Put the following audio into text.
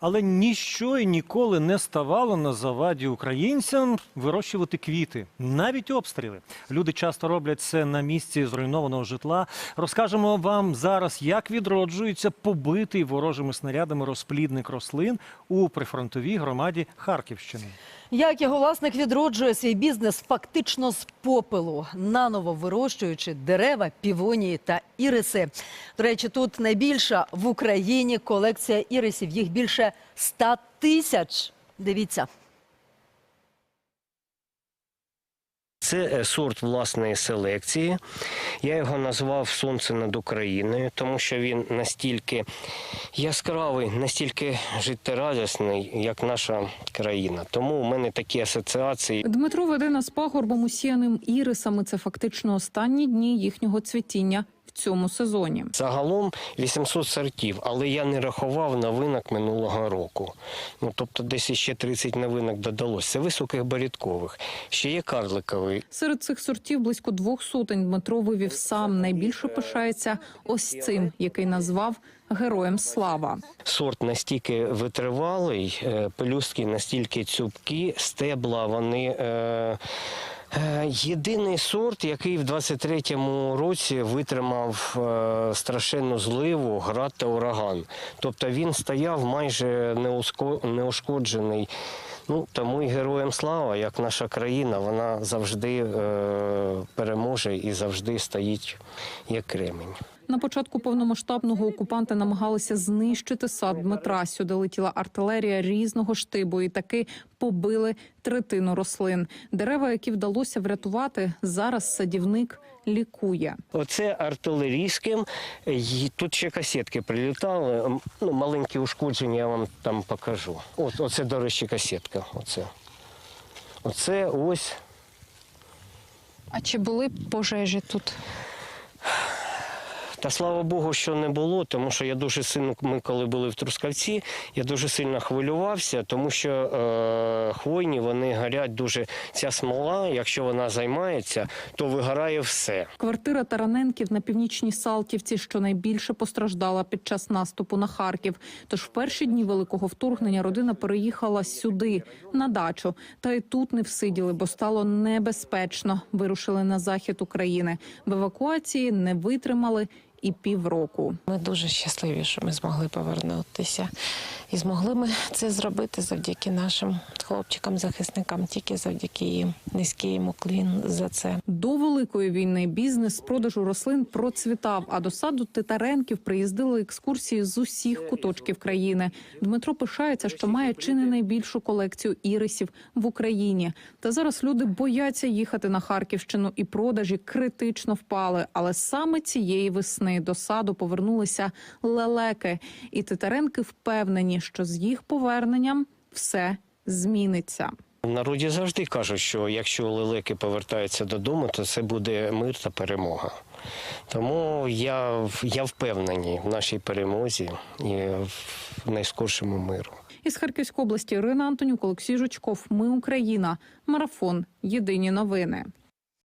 Але ніщо і ніколи не ставало на заваді українцям вирощувати квіти, навіть обстріли. Люди часто роблять це на місці зруйнованого житла. Розкажемо вам зараз, як відроджується побитий ворожими снарядами розплідник рослин у прифронтовій громаді Харківщини. Як його власник відроджує свій бізнес фактично з попелу, наново вирощуючи дерева, півонії та іриси. До речі, тут найбільша в Україні колекція ірисів. Їх більше 100 тисяч. Дивіться. Це е, сорт власної селекції. Я його назвав Сонце над Україною, тому що він настільки яскравий, настільки життєрадісний, як наша країна. Тому у мене такі асоціації. Дмитро веде нас пагорбом, усіяним ірисами. Це фактично останні дні їхнього цвітіння в цьому сезоні. Загалом 800 сортів, але я не рахував новинок минулого року. Ну тобто, десь ще 30 новинок додалось. Це високих баріткових. Ще є карликовий. Серед цих сортів близько двох сотень Дмитро вивів сам. Найбільше пишається ось цим, який назвав героєм слава. Сорт настільки витривалий, е, пелюстки настільки цупкі, стебла вони. Е, Єдиний сорт, який в 23-му році витримав е, страшенну зливу, град та ураган. Тобто він стояв майже неушкоджений. Ну, тому і героям слава, як наша країна, вона завжди е, переможе і завжди стоїть як кремень. На початку повномасштабного окупанти намагалися знищити сад Дмитра. Сюди летіла артилерія різного штибу і таки побили третину рослин. Дерева, які вдалося врятувати, зараз садівник лікує. Оце артилерійським. Тут ще касетки прилітали. Ну, маленькі ушкодження я вам там покажу. От, оце, до речі, касетка. Оце. Оце ось. А чи були пожежі тут? Та слава Богу, що не було, тому що я дуже сильно, ми коли були в Трускавці, я дуже сильно хвилювався, тому що е, хвойні вони горять дуже. Ця смола, якщо вона займається, то вигорає все. Квартира Тараненків на північній Салтівці, що найбільше постраждала під час наступу на Харків. Тож в перші дні великого вторгнення родина переїхала сюди, на дачу. Та й тут не всиділи, бо стало небезпечно. Вирушили на захід України. В евакуації не витримали і півроку. Ми дуже щасливі, що ми змогли повернутися. І змогли ми це зробити завдяки нашим хлопчикам-захисникам, тільки завдяки їм. Низький йому клін за це. До великої війни бізнес з продажу рослин процвітав. А до саду Титаренків приїздили екскурсії з усіх куточків країни. Дмитро пишається, що має чи не найбільшу колекцію ірисів в Україні. Та зараз люди бояться їхати на Харківщину, і продажі критично впали. Але саме цієї весни до саду повернулися лелеки, і Титаренки впевнені, що з їх поверненням все зміниться. Народі завжди кажуть, що якщо лелеки повертаються додому, то це буде мир та перемога. Тому я, я впевнений в нашій перемозі і в найскоршому миру. Із Харківської області Ірина Антонюк, Олексій Жучков. Ми Україна. Марафон. Єдині новини.